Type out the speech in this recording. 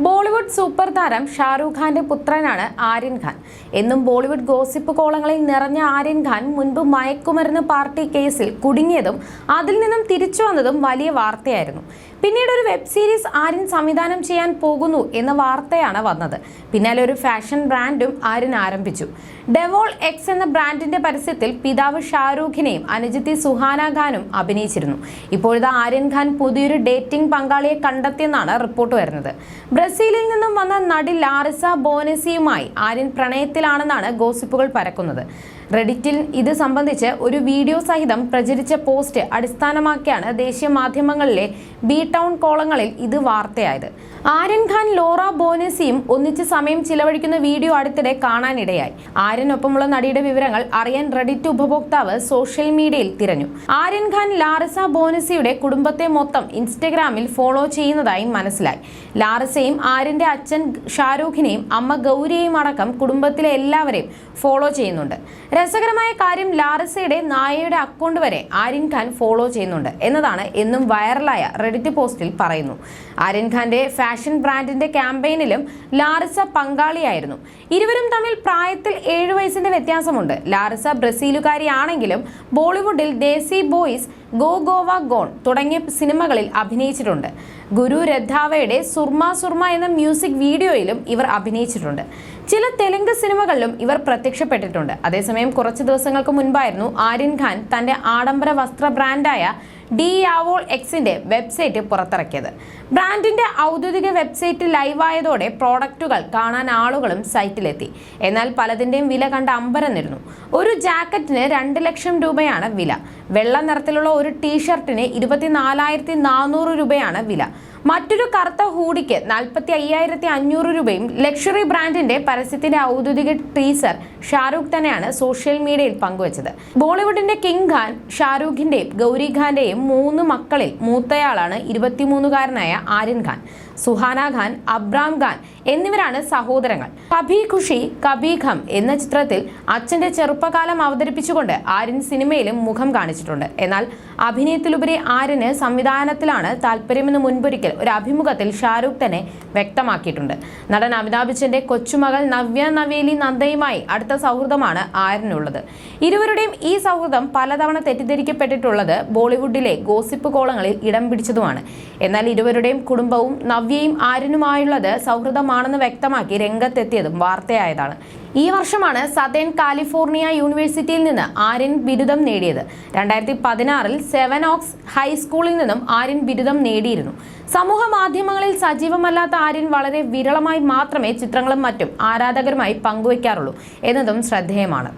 Bollywood super താരം ഷാരൂഖ് ഖാന്റെ പുത്രനാണ് ആര്യൻ ഖാൻ. എന്നും ബോളിവുഡ് ഗോസിപ്പ് കോളങ്ങളിൽ നിറഞ്ഞ ആര്യൻ ഖാൻ മുൻപ് മയക്കുമരുന്ന് പാർട്ടി കേസിൽ കുടുങ്ങിയതും അതിൽ നിന്നും തിരിച്ചു വന്നതും വലിയ വാർത്തയായിരുന്നു. പിന്നീട് ഒരു വെബ് സീരീസ് ആര്യൻ സംവിധാനം ചെയ്യാൻ പോകുന്നു എന്ന വാർത്തയാണ് വന്നത്. പിന്നാലെ ഒരു ഫാഷൻ ബ്രാൻഡും ആര്യൻ ആരംഭിച്ചു. ഡെവോൾ എക്സ് എന്ന ബ്രാൻഡിന്റെ പരസ്യത്തിൽ പിതാവ് ഷാരൂഖിനെയും അനുജിത്തി സുഹാന ഖാനും അഭിനയിച്ചിരുന്നു. ഇപ്പോഴത്തെ ആര്യൻ ഖാൻ പുതിയൊരു ഡേറ്റിംഗ് പങ്കാളിയെ കണ്ടെത്തിയെന്നാണ് റിപ്പോർട്ട് വരുന്നത്. ബ്രസീലിൽ നിന്നും വന്ന നടി ലാറിസ ബോനസിയുമായി ആര്യൻ പ്രണയത്തിലാണെന്നാണ് ഗോസിപ്പുകൾ പരക്കുന്നത്. റെഡിറ്റിൽ ഇത് സംബന്ധിച്ച് ഒരു വീഡിയോ സഹിതം പ്രചരിച്ച പോസ്റ്റ് അടിസ്ഥാനമാക്കിയാണ് ദേശീയ മാധ്യമങ്ങളിലെ ബി ടൗൺ കോളങ്ങളിൽ ഇത് വാർത്തയായത്. ആര്യൻ ഖാൻ ലോറ ബോനസിയും ഒന്നിച്ച് സമയം ചിലവഴിക്കുന്ന വീഡിയോ അടുത്തിടെ കാണാനിടയായി. ആര്യനൊപ്പമുള്ള നടിയുടെ വിവരങ്ങൾ അറിയാൻ റെഡിറ്റ് ഉപഭോക്താവ് സോഷ്യൽ മീഡിയയിൽ തിരഞ്ഞു. ആര്യൻ ഖാൻ ലാറിസ ബോനസിയുടെ കുടുംബത്തെ മൊത്തം ഇൻസ്റ്റഗ്രാമിൽ ഫോളോ ചെയ്യുന്നതായി മനസ്സിലായി. ലാറിസയും ആര്യന്റെ അച്ഛൻ ഷാരൂഖിനെയും അമ്മ ഗൗരിയെയും അടക്കം കുടുംബത്തിലെ എല്ലാവരെയും ഫോളോ ചെയ്യുന്നുണ്ട്. രസകരമായ കാര്യം ലാറിസയുടെ നായയുടെ അക്കൗണ്ട് വരെ ആര്യൻ ഖാൻ ഫോളോ ചെയ്യുന്നുണ്ട് എന്നതാണ് എന്നും വൈറലായ റെഡിറ്റ് പോസ്റ്റിൽ പറയുന്നു. ആര്യൻ ഖാന്റെ ഫാഷൻ ബ്രാൻഡിന്റെ ക്യാമ്പയിനിലും ലാറിസ പങ്കാളിയായിരുന്നു. ഇരുവരും തമ്മിൽ പ്രായത്തിൽ ഏഴു വയസ്സിന്റെ വ്യത്യാസമുണ്ട്. ലാറിസ ബ്രസീലുകാരിയാണെങ്കിലും ബോളിവുഡിൽ Desi boys go Goa gone തുടങ്ങിയ സിനിമകളിൽ അഭിനയിച്ചിട്ടുണ്ട്. ഗുരു രദ്ധാവയുടെ സുർമ സുർമ എന്ന മ്യൂസിക് വീഡിയോയിലും ഇവർ അഭിനയിച്ചിട്ടുണ്ട്. ചില തെലുങ്ക് സിനിമകളിലും ഇവർ പ്രത്യക്ഷപ്പെട്ടിട്ടുണ്ട്. അതേസമയം കുറച്ച് ദിവസങ്ങൾക്ക് മുൻപായിരുന്നു ആര്യൻ ഖാൻ തന്റെ ആഡംബര വസ്ത്ര ബ്രാൻഡായ ഡി യാവോൾ എക്സിന്റെ വെബ്സൈറ്റ് പുറത്തിറക്കിയത്. ബ്രാൻഡിന്റെ ഔദ്യോഗിക വെബ്സൈറ്റ് ലൈവായതോടെ പ്രോഡക്റ്റുകൾ കാണാൻ ആളുകളും സൈറ്റിലെത്തി. എന്നാൽ പലതിന്റെയും വില കണ്ട് അമ്പരന്നിരുന്നു. ഒരു ജാക്കറ്റിന് രണ്ട് ലക്ഷം രൂപയാണ് വില. വെള്ള നിറത്തിലുള്ള ഒരു ടീഷർട്ടിന് ഇരുപത്തിനാലായിരത്തി നാനൂറ് രൂപയാണ് വില. മറ്റൊരു കറുത്ത ഹൂഡിക്ക് നാൽപ്പത്തി അയ്യായിരത്തി അഞ്ഞൂറ് രൂപയും ലക്ഷറി ബ്രാൻഡിന്റെ പരസ്യത്തിന്റെ ഔദ്യോഗിക ടീസർ ഷാരൂഖ് തന്നെയാണ് സോഷ്യൽ മീഡിയയിൽ പങ്കുവച്ചത്. ബോളിവുഡിന്റെ കിങ് ഖാൻ ഷാരൂഖിന്റെയും ഗൗരി ഖാന്റെയും മൂന്ന് മക്കളിൽ മൂത്തയാളാണ് ഇരുപത്തിമൂന്നുകാരനായ ആര്യൻ ഖാൻ. സുഹാന ഖാൻ അബ്രാം ഖാൻ എന്നിവരാണ് സഹോദരങ്ങൾ. കഭി ഖുഷി കഭി ഖം എന്ന ചിത്രത്തിൽ അച്ഛന്റെ ചെറുപ്പകാലം അവതരിപ്പിച്ചുകൊണ്ട് ആര്യൻ സിനിമയിലും മുഖം കാണിച്ചിട്ടുണ്ട്. എന്നാൽ അഭിനയത്തിലുപരി ആര്യന് സംവിധാനത്തിലാണ് താല്പര്യമെന്ന് മുൻപൊരിക്കൽ ഒരു അഭിമുഖത്തിൽ ഷാരൂഖ് തന്നെ വ്യക്തമാക്കിയിട്ടുണ്ട്. നടൻ അമിതാഭ് ബച്ചന്റെ കൊച്ചുമകൾ നവ്യ നവേലി നന്ദയുമായി അടുത്ത സൗഹൃദമാണ് ആര്യനുള്ളത്. ഇരുവരുടെയും ഈ സൗഹൃദം പലതവണ തെറ്റിദ്ധരിക്കപ്പെട്ടിട്ടുള്ളത് ബോളിവുഡിലെ ഗോസിപ്പ് കോളങ്ങളിൽ ഇടം പിടിച്ചതുമാണ്. എന്നാൽ ഇരുവരുടെയും കുടുംബവും നവ്യയും ആര്യനുമായുള്ളത് സൗഹൃദമാണെന്ന് വ്യക്തമാക്കി രംഗത്തെത്തിയതും വാർത്തയായതാണ്. ഈ വർഷമാണ് സതേൺ കാലിഫോർണിയ യൂണിവേഴ്സിറ്റിയിൽ നിന്ന് ആര്യൻ ബിരുദം നേടിയത്. രണ്ടായിരത്തി പതിനാറിൽ സെവൻ ഓക്സ് ഹൈസ്കൂളിൽ നിന്നും ആര്യൻ ബിരുദം നേടിയിരുന്നു. സമൂഹ മാധ്യമങ്ങളിൽ സജീവമല്ലാത്ത ആര്യൻ വളരെ വിരളമായി മാത്രമേ ചിത്രങ്ങളും മറ്റും ആരാധകരുമായി പങ്കുവയ്ക്കാറുള്ളൂ എന്നതും ശ്രദ്ധേയമാണ്.